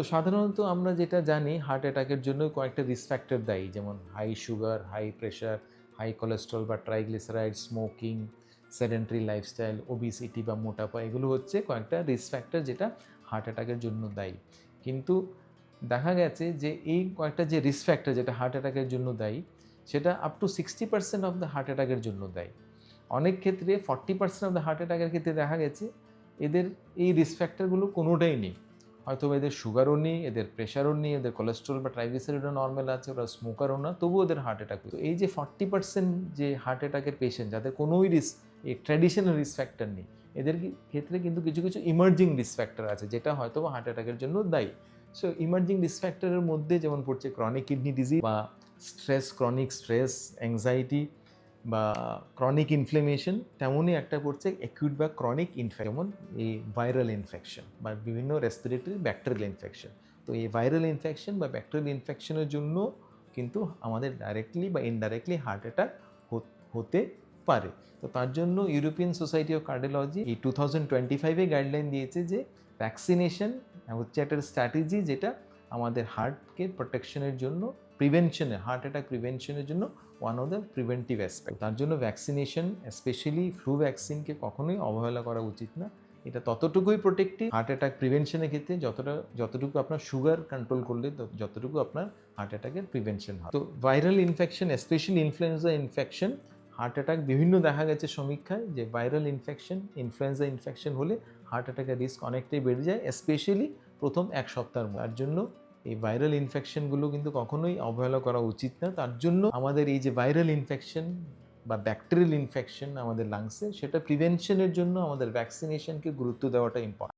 তো সাধারণত আমরা যেটা জানি হার্ট অ্যাটাকের জন্য কয়েকটা রিস্ক ফ্যাক্টর দায়ী। যেমন high sugar high pressure high cholesterol বা triglyceride smoking sedentary lifestyle obesity বা মোটাপা, এগুলো হচ্ছে কয়েকটা রিস্ক ফ্যাক্টর যেটা হার্ট অ্যাটাকের জন্য দায়ী। কিন্তু দেখা গেছে যে এই কয়েকটা যে রিস্ক ফ্যাক্টর যেটা হার্ট অ্যাটাকের জন্য দায়ী, সেটা up to sixty percent of the heart অ্যাটাকের জন্য দায়ী। অনেক ক্ষেত্রে forty percent of the heart অ্যাটাকের ক্ষেত্রে দেখা গেছে, এদের এই রিস্ক ফ্যাক্টরগুলো কোনোটাই নেই। হয়তো এদের সুগারও নেই, এদের প্রেশারও নেই, এদের কোলেস্ট্রল বা ট্রাইগ্লিসারিডও নর্মাল আছে, ওরা স্মোকারও না, তবুও ওদের হার্ট অ্যাটাক তো এই যে ফর্টি পার্সেন্ট যে হার্ট অ্যাটাকের পেশেন্ট যাদের কোনোই রিস্ক এই ট্র্যাডিশনাল রিস্ক ফ্যাক্টর নেই, এদের ক্ষেত্রে কিন্তু কিছু কিছু ইমার্জিং রিস্ক ফ্যাক্টর আছে, যেটা হয়তো হার্ট অ্যাটাকের জন্য দায়ী। সো ইমার্জিং রিস্ক ফ্যাক্টরের মধ্যে যেমন পড়ছে ক্রনিক কিডনি ডিজিজ বা স্ট্রেস ক্রনিক স্ট্রেস অ্যাংজাইটি বা ক্রনিক ইনফ্লেমেশন তেমনই একটা পড়ছে অ্যাকিউট বা ক্রনিক ইনফেকশন যেমন এই ভাইরাল ইনফেকশন বা বিভিন্ন রেসপিরেটরি ব্যাকটেরিয়াল ইনফেকশন তো এই ভাইরাল ইনফেকশন বা ব্যাকটেরিয়াল ইনফেকশনের জন্য কিন্তু আমাদের ডাইরেক্টলি বা ইনডাইরেক্টলি হার্ট অ্যাটাক হতে পারে। তো তার জন্য ইউরোপিয়ান সোসাইটি অফ কার্ডিওলজি এই টু থাউজেন্ড টোয়েন্টি ফাইভে গাইডলাইন দিয়েছে যে ভ্যাকসিনেশন হচ্ছে একটা স্ট্র্যাটেজি যেটা আমাদের হার্টকে প্রোটেকশনের জন্য প্রিভেনশনে হার্ট অ্যাটাক প্রিভেনশনের জন্য one of the preventive aspect তার জন্য ভ্যাকসিনেশন স্পেশালি ফ্লু ভ্যাকসিনকে কখনোই অবহেলা করা উচিত না। এটা ততটুকুই প্রোটেক্টিভ হার্ট অ্যাটাক প্রিভেনশনের ক্ষেত্রে যতটা, যতটুকু আপনার সুগার কন্ট্রোল করলে যতটুকু আপনার হার্ট অ্যাটাকের প্রিভেনশন হয়। তো viral infection specially influenza infection heart attack বিভিন্ন দেখা গেছে সমীক্ষায় যে ভাইরাল ইনফেকশন, ইনফ্লুয়েঞ্জা ইনফেকশন হলে হার্ট অ্যাটাকের রিস্ক অনেকটাই বেড়ে যায় স্পেশালি প্রথম এক সপ্তাহের মধ্যে। তার জন্য এই ভাইরাল ইনফেকশনগুলো কিন্তু কখনোই অবহেলা করা উচিত না তার জন্য আমাদের এই যে ভাইরাল ইনফেকশন বা ব্যাকটেরিয়াল ইনফেকশন আমাদের লাংসে সেটা প্রিভেনশনের জন্য আমাদের ভ্যাকসিনেশনকে গুরুত্ব দেওয়াটা ইম্পর্টেন্ট